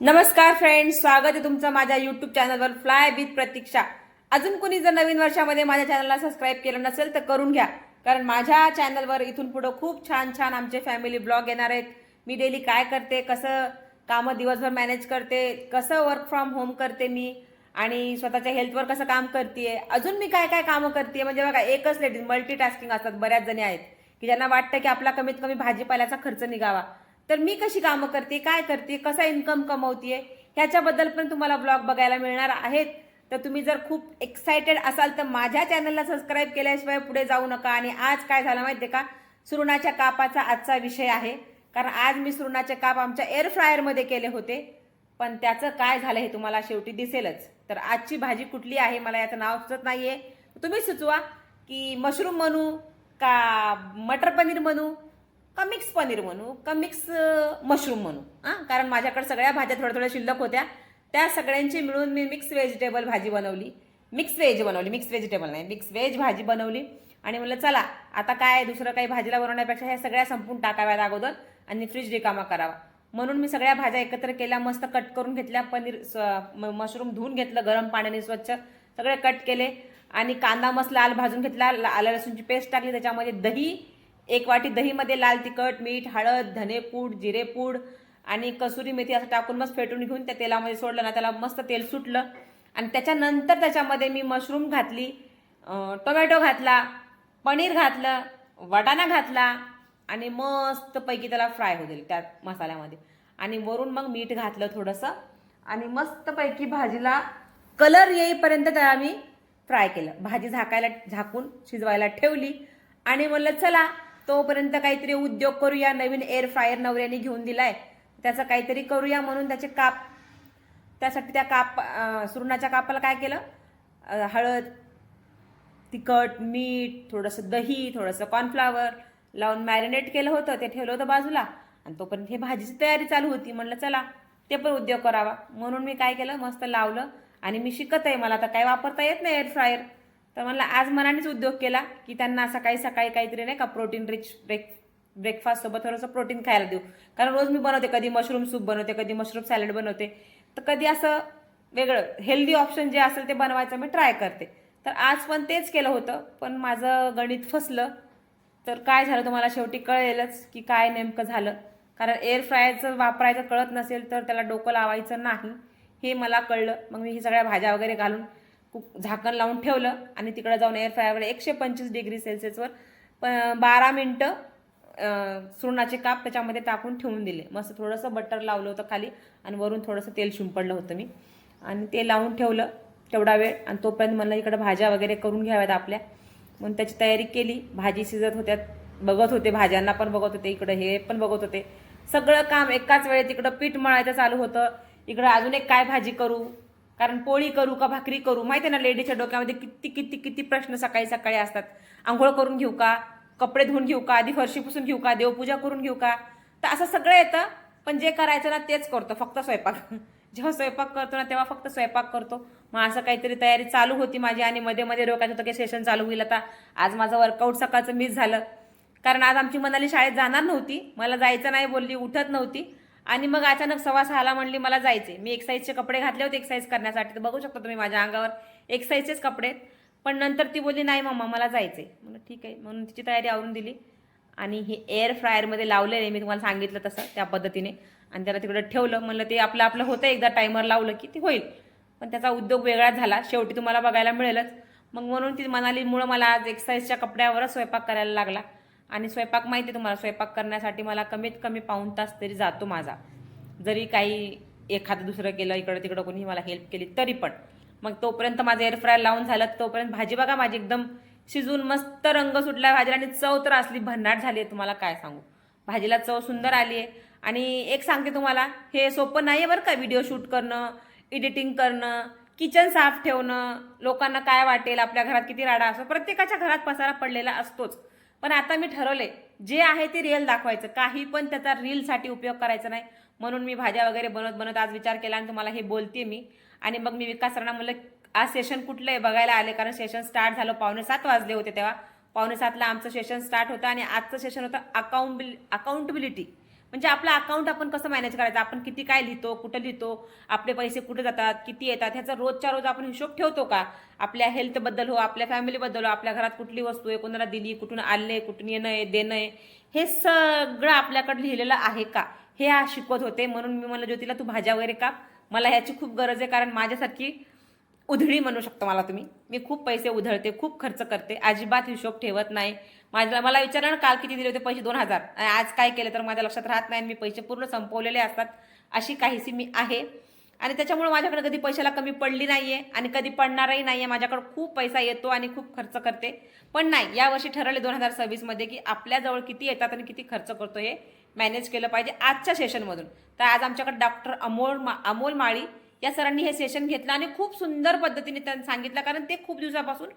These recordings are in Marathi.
नमस्कार फ्रेंड्स स्वागत आहे तुमचं माझ्या युट्यूब चॅनलवर फ्लाय विथ प्रतीक्षा अजून कुणी जर नवीन वर्षामध्ये माझ्या चॅनलला सबस्क्राईब केलं नसेल तर करून घ्या कारण माझ्या चॅनलवर इथून पुढं खूप छान छान आमचे फॅमिली ब्लॉग येणार आहेत. मी डेली काय करते कसं कामं दिवसभर मॅनेज करते कसं वर्क फ्रॉम होम करते मी आणि स्वतःच्या हेल्थवर कसं काम करते अजून मी काय काय कामं करते म्हणजे बघा एकच लेडीज मल्टीटास्किंग असतात बऱ्याच जणी आहेत की ज्यांना वाटतं की आपला कमीत कमी भाजीपाल्याचा खर्च निघावा. तर मी कशी कामं करते काय करते कसा इन्कम कमवतीये ह्याच्याबद्दल पण तुम्हाला ब्लॉग बघायला मिळणार आहेत. तर तुम्ही जर खूप एक्सायटेड असाल तर माझ्या चॅनलला सबस्क्राईब केल्याशिवाय पुढे जाऊ नका. आणि आज काय झालं माहितीये का? सुरणाच्या कापाचा आजचा विषय आहे. कारण आज मी सुरणाचे काप आमच्या एअर फ्रायरमध्ये केले होते. पण त्याचं काय झालं हे तुम्हाला शेवटी दिसेलच. तर आजची भाजी कुठली आहे? मला याचं नाव सुचत नाहीये. तुम्ही सुचवा की मशरूम म्हणू का मटर पनीर म्हणू का मिक्स पनीर म्हणू का मिक्स मशरूम म्हणू? हां कारण माझ्याकडे सगळ्या भाज्या थोड्या थोड्या शिल्लक होत्या. त्या सगळ्यांची मिळून मी मिक्स व्हेजिटेबल भाजी बनवली. मिक्स व्हेज बनवली मिक्स व्हेजिटेबल नाही मिक्स व्हेज भाजी बनवली. आणि म्हणलं चला आता काय दुसरं काही भाजीला बनवण्यापेक्षा ह्या सगळ्या संपून टाकाव्यात अगोदर आणि फ्रीज रिकामा करावा. म्हणून मी सगळ्या भाज्या एकत्र केल्या मस्त कट करून घेतल्या. पनीर स्व- म- मशरूम धुवून घेतलं गरम पाण्याने स्वच्छ. सगळे कट केले. आणि कांदा मस्त लाल भाजून घेतला. आलं लसूणची पेस्ट टाकली. त्याच्यामध्ये दही एक वाटी दहीमध्ये लाल तिखट मीठ हळद धनेपूड जिरेपूड आणि कसुरी मेथी असं टाकून मस्त फेटून घेऊन त्या तेलामध्ये सोडलं ना त्याला मस्त तेल सुटलं. आणि त्याच्यानंतर त्याच्यामध्ये मी मशरूम घातली टोमॅटो घातला पनीर घातलं वाटाणा घातला आणि मस्तपैकी त्याला फ्राय होतील त्या मसाल्यामध्ये. आणि वरून मग मीठ घातलं थोडंसं आणि मस्तपैकी भाजीला कलर येईपर्यंत त्याला मी फ्राय केलं. भाजी झाकायला झाकून शिजवायला ठेवली आणि म्हणलं चला तोपर्यंत काहीतरी उद्योग करूया नवीन एअर फ्रायर नवऱ्याने घेऊन दिलाय. त्याचं काहीतरी करूया म्हणून त्याचे काप त्यासाठी त्या काप सुरणाच्या कापाला काय केलं? हळद तिखट मीठ थोडंसं दही थोडंसं कॉर्नफ्लावर लावून मॅरिनेट केलं होतं ते ठेवलं होतं बाजूला. आणि तोपर्यंत हे भाजीची तयारी चालू होती. म्हणलं चला ते पण उद्योग करावा. म्हणून मी काय केलं? मस्त लावलं. आणि मी शिकत आहे मला आता काय वापरता येत नाही एअर फ्रायर तर म्हणलं आज मनानेच उद्योग केला की त्यांना सकाळी सकाळी काहीतरी नाही का प्रोटीन रिच ब्रेक ब्रेकफास्ट सोबत थोडंसं प्रोटीन खायला देऊ. कारण रोज मी बनवते कधी मशरूम सूप बनवते कधी मशरूम सॅलड बनवते. तर कधी असं वेगळं हेल्दी ऑप्शन जे असेल ते बनवायचं मी ट्राय करते. तर आज पण तेच केलं होतं पण माझं गणित फसलं. तर काय झालं तुम्हाला शेवटी कळेलच की काय नेमकं झालं. कारण एअर फ्रायरचं वापरायचं कळत नसेल तर त्याला डोकं लावायचं नाही हे मला कळलं. मग मी ही सगळ्या भाज्या वगैरे घालून कुक झाकण लावून ठेवलं आणि तिकडं जाऊन एअर फ्रायरकडे एकशे पंचवीस डिग्री सेल्सिअसवर प- बारा मिनटं सुरणाचे काप त्याच्यामध्ये टाकून ठेवून दिले. मस्त थोडंसं बटर लावलं होतं खाली आणि वरून थोडंसं तेल शिंपडलं होतं मी. आणि ते लावून ठेवलं तेवढा वेळ आणि तोपर्यंत मला इकडं भाज्या वगैरे करून घ्याव्यात आपल्या. म्हणून त्याची तयारी केली. भाजी शिजत होत्या. बघत होते भाज्यांना पण बघत होते इकडं हे पण बघत होते. सगळं काम एकाच वेळेत इकडं पीठ मळायचं चालू होतं. इकडं अजून एक काय भाजी करू? कारण पोळी करू का भाकरी करू? माहिती आहे ना लेडीच्या डोक्यामध्ये किती किती किती प्रश्न सकाळी सकाळी असतात. आंघोळ करून घेऊ का? कपडे धुवून घेऊ का? आधी फरशी पुसून घेऊ का? देवपूजा करून घेऊ का? तर असं सगळं येतं पण जे करायचं ना तेच करतो फक्त स्वयंपाक. जेव्हा स्वयंपाक करतो ना तेव्हा फक्त स्वयंपाक करतो. मग असं काहीतरी तयारी चालू होती माझी आणि मध्ये मध्ये रोखायचं होतं की सेशन चालू होईल आता. आज माझं वर्कआउट सकाळचं मिस झालं. कारण आज आमची मनाली शाळेत जाणार नव्हती. मला जायचं नाही बोलली उठत नव्हती. आणि मग अचानक सव्वा सहाला म्हणली मला जायचे मी एक्साईजचे कपडे घातले होते एक्साईज करण्यासाठी. तर बघू शकता तुम्ही माझ्या अंगावर एक्साईजचेच कपडे पण नंतर ती बोलली नाही मम्मा मला जायचे म्हणलं ठीक आहे. म्हणून तिची तयारी आवरून दिली. आणि हे एअर फ्रायरमध्ये लावलेले मी तुम्हाला सांगितलं तसं त्या पद्धतीने. आणि त्याला तिकडं ठेवलं. म्हणलं ते आपलं आपलं होतं एकदा टायमर लावलं की ते होईल. पण त्याचा उद्योग वेगळाच झाला. शेवटी तुम्हाला बघायला मिळेलच. मग म्हणून ती मनालीमुळं मला आज एक्सरसाईजच्या कपड्यावरच स्वयंपाक करायला लागला. आणि स्वयंपाक माहिती आहे तुम्हाला स्वयंपाक करण्यासाठी मला कमीत कमी पाऊण तास तरी जातो माझा. जरी काही एखादं दुसरं केलं इकडं तिकडं कोणी मला हेल्प केली तरी पण. मग तोपर्यंत माझं एअरफ्रायर लावून झालं तोपर्यंत भाजी बघा माझी एकदम शिजून मस्त रंग सुटला भाजीला आणि चव तर असली भन्नाट झाली आहे तुम्हाला काय सांगू. भाजीला चव सुंदर आली आहे. आणि एक सांगते तुम्हाला हे सोपं नाही आहे बरं का व्हिडिओ शूट करणं एडिटिंग करणं किचन साफ ठेवणं लोकांना काय वाटेल आपल्या घरात किती राडा असतो प्रत्येकाच्या घरात पसारा पडलेला असतोच. पण आता मी ठरवले जे आहे ते रिअल दाखवायचं. काही पण त्याचा रीलसाठी उपयोग करायचा नाही. म्हणून मी भाज्या वगैरे बनवत बनवत आज विचार केला आणि तुम्हाला हे बोलते मी. आणि मग मी विकास राणा म्हणलं आज सेशन कुठलं आहे बघायला आले? कारण सेशन स्टार्ट झालं पावणे सात वाजले होते तेव्हा. पावणे सातला आमचं सेशन स्टार्ट होतं आणि आजचं सेशन होतं अकाउंट अकाउंटबिलिटी म्हणजे आपलं अकाउंट आपण कसं मॅनेज करायचं? आपण किती काय लिहितो कुठं लिहितो आपले पैसे कुठे जातात किती येतात? ह्याचा रोजच्या रोज आपण हिशोब ठेवतो का? आपल्या हेल्थबद्दल हो आपल्या फॅमिलीबद्दल हो आपल्या घरात कुठली वस्तू आहे कोणाला दिली कुठून आले कुठून येणं आहे देणं आहे हे सगळं आपल्याकडे लिहिलेलं आहे का? हे हा शिकवत होते म्हणून मी म्हणलं ज्योतीला तू भाज्या वगैरे काप. मला ह्याची खूप गरज आहे कारण माझ्यासारखी उधळी म्हणू शकतो मला तुम्ही. मी खूप पैसे उधळते खूप खर्च करते अजिबात हिशोब ठेवत नाही. माझ्या मला विचारलं ना काल किती दिले होते पैसे? दोन हजार. आणि आज काय केलं तर माझ्या लक्षात राहत नाही आणि मी पैसे पूर्ण संपवलेले असतात अशी काहीशी मी आहे. आणि त्याच्यामुळे माझ्याकडे कधी पैशाला कमी पडली नाही आहे आणि कधी पडणारही नाही आहे माझ्याकडे खूप पैसा येतो आणि खूप खर्च करते. पण नाही यावर्षी ठरवले दोन हजार सव्वीसमध्ये की आपल्याजवळ किती येतात आणि किती खर्च करतो हे मॅनेज केलं पाहिजे आजच्या सेशनमधून तर आज आमच्याकडे डॉक्टर अमोल मा अमोल माळी या सरांनी हे सेशन घेतलं आणि खूप सुंदर पद्धतीने त्यांनी सांगितलं कारण ते खूप दिवसापासून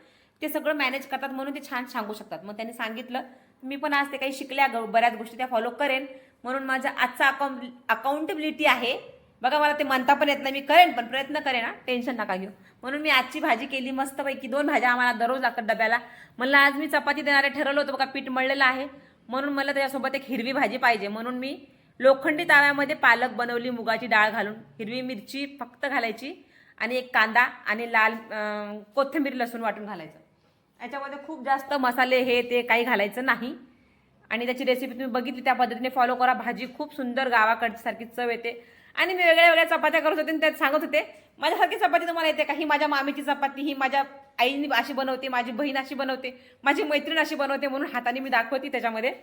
ते सगळं मॅनेज करतात म्हणून ते छान सांगू शकतात. मग त्यांनी सांगितलं मी पण आज ते काही शिकल्या ग- बऱ्याच गोष्टी त्या फॉलो करेन. म्हणून माझा आजचा अकाउंट अकाउंटेबिलिटी आहे. बघा मला ते म्हणता पण येत नाही. मी करेन पण प्रयत्न करेन ना टेन्शन नका घेऊ. म्हणून मी आजची भाजी केली मस्तपैकी. दोन भाज्या आम्हाला दररोज लागतात डब्याला. म्हणलं आज मी चपाती देणारे ठरवलं होतं. बघा पीठ मळलेलं आहे. म्हणून मला त्याच्यासोबत एक हिरवी भाजी पाहिजे. म्हणून मी लोखंडी ताव्यामध्ये पालक बनवली मुगाची डाळ घालून हिरवी मिरची फक्त घालायची आणि एक कांदा आणि लाल कोथिंबीर लसूण वाटून घालायचं. याच्यामध्ये खूप जास्त मसाले हे ते काही घालायचं नाही. आणि त्याची रेसिपी तुम्ही बघितली त्या पद्धतीने फॉलो करा. भाजी खूप सुंदर गावाकडच्यासारखी चव येते. आणि मी वेगळ्या वेगळ्या चपात्या करत होते आणि त्यात सांगत होते माझ्यासारखी चपाती तुम्हाला येते का? ही माझ्या मामीची चपाती ही माझ्या आईनी अशी बनवते माझी बहीण अशी बनवते माझी मैत्रीण अशी बनवते म्हणून हाताने मी दाखवते त्याच्यामध्ये.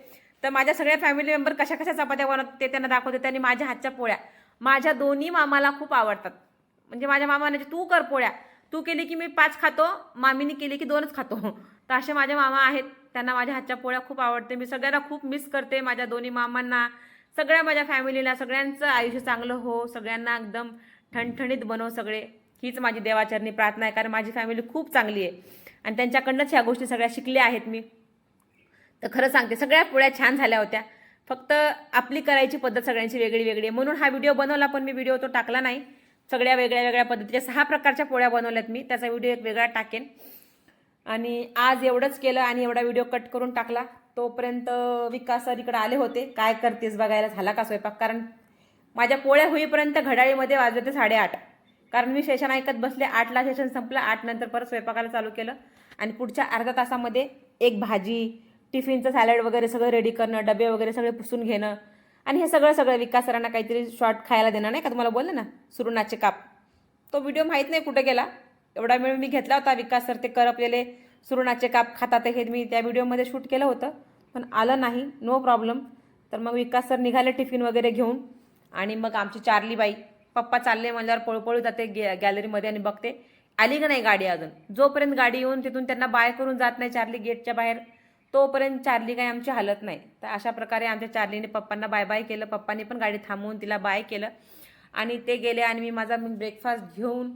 तर माझ्या सगळ्या फॅमिली मेंबर कशा कशा चपात्या बनवतात ते त्यांना दाखवते त्यांनी माझ्या हातच्या पोळ्या. माझ्या दोन्ही मामाला खूप आवडतात. म्हणजे माझ्या मामा म्हणजे तू कर पोळ्या. तू केली की मी पाच खातो मामीने केली की दोनच खातो. तर असे माझे मामा आहेत. त्यांना माझ्या हातच्या पोळ्या खूप आवडते. मी सगळ्यांना खूप मिस करते माझ्या दोन्ही मामांना. सगळ्या माझ्या फॅमिलीला सगळ्यांचं आयुष्य चांगलं हो. सगळ्यांना एकदम ठणठणीत बनव सगळे. हीच माझी देवाचरणी प्रार्थना आहे. कारण माझी फॅमिली खूप चांगली आहे. आणि त्यांच्याकडनंच ह्या गोष्टी सगळ्या शिकल्या आहेत मी. तर खरं सांगते सगळ्या पोळ्या छान झाल्या होत्या. फक्त आपली करायची पद्धत सगळ्यांची वेगळी वेगळी आहे. म्हणून हा व्हिडिओ बनवला पण मी व्हिडिओ तो टाकला नाही. सगळ्या वेगळ्या वेगळ्या पद्धतीच्या सहा प्रकारच्या पोळ्या बनवल्यात मी. त्याचा व्हिडिओ एक वेगळा टाकेन. आणि आज एवढंच केलं आणि एवढा व्हिडिओ कट करून टाकला. तोपर्यंत विकास सर इकडे आले होते. काय करतेस बघायला? झाला का स्वयंपाक? कारण माझ्या पोळ्या होईपर्यंत घड्याळीमध्ये वाजले ते साडेआठ. कारण मी सेशन ऐकत बसले. आठला सेशन संपलं. आठ नंतर परत स्वयंपाकाला चालू केलं. आणि पुढच्या अर्ध्या तासामध्ये एक भाजी टिफिनचं सॅलड वगैरे सगळं रेडी करणं डबे वगैरे सगळे पुसून घेणं. आणि हे सगळं सगळं विकास सरांना काहीतरी शॉर्ट खायला देणं नाही का? तुम्हाला बोललं ना सुरुणाचे काप. तो व्हिडिओ माहीत नाही कुठे गेला. एवढा वेळ मी घेतला होता विकास सर ते करपलेले सुरुणाचे काप खातात हे मी त्या व्हिडिओमध्ये शूट केलं होतं. पण आलं नाही नो प्रॉब्लेम तर मग विकास सर निघाले टिफिन वगैरे घेऊन. आणि मग आमची चार्ली बाई पप्पा चालले म्हणल्यावर पळपळू जाते गॅ गॅलरीमध्ये आणि बघते. आली का नाही गाडी अजून? जोपर्यंत गाडी येऊन तिथून त्यांना बाय करून जात नाही चार्ली गेटच्या बाहेर तोपर्यंत चार्ली काही आमची हालत नाही. तर अशा प्रकारे आमच्या चार्लीने पप्पांना बाय बाय केलं. पप्पांनी पण गाडी थांबवून तिला बाय केलं. आणि ते गेले आणि मी माझा ब्रेकफास्ट घेऊन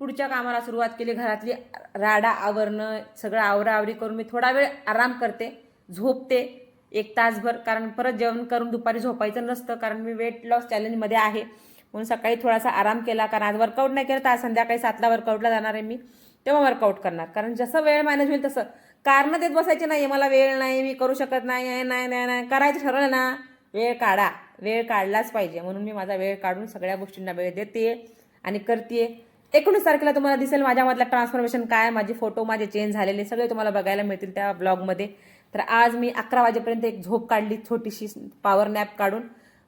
पुढच्या कामाला सुरुवात केली. घरातली राडा आवरणं सगळं आवराआवरी करून मी थोडा वेळ आराम करते झोपते एक तासभर. कारण परत जेवण करून दुपारी झोपायचं नसतं. कारण मी वेट लॉस चॅलेंजमध्ये आहे. म्हणून सकाळी थोडासा आराम केला. कारण आज वर्कआउट नाही केलं. तर आज संध्याकाळी सातला वर्कआउटला जाणार आहे मी. तेव्हा वर्कआउट करणार. कारण जसं वेळ मॅनेज होईल तसं कारण देत बसायचे नाही मला वेळ नाही मी करू शकत नाही नाही नाही नाही करायचं ठरवलं ना वेळ काढा. वेळ काढलाच पाहिजे. म्हणून मी माझा वेळ काढून सगळ्या गोष्टींना वेळ देते आणि करते. एकोणीस तारखेला तुम्हाला दिसेल माझ्यामधलं ट्रान्सफॉर्मेशन काय माझे फोटो माझे चेंज झालेले सगळे तुम्हाला बघायला मिळतील त्या ब्लॉगमध्ये तर आज मी अकरा वाजेपर्यंत एक झोप काढली छोटीशी पॉवर नॅप काढून.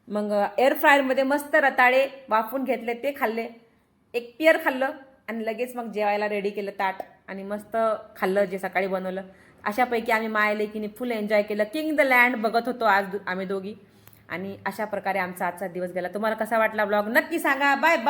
मग एअर फ्रायरमध्ये मस्त रताळे वाफून घेतले ते खाल्ले. एक पियर खाल्लं आणि लगेच मग जेवायला रेडी केलं ताट. आणि मस्त खाल्लं जे सकाळी बनवलं. अशापैकी आम्ही मायलेकीने फुल एन्जॉय केलं. किंग द लँड बघत होतो आज दु- आम्ही दोघी. आणि अशा प्रकारे आमचा आजचा दिवस गेला. तुम्हाला कसा वाटला ब्लॉग नक्की सांगा. Bye bye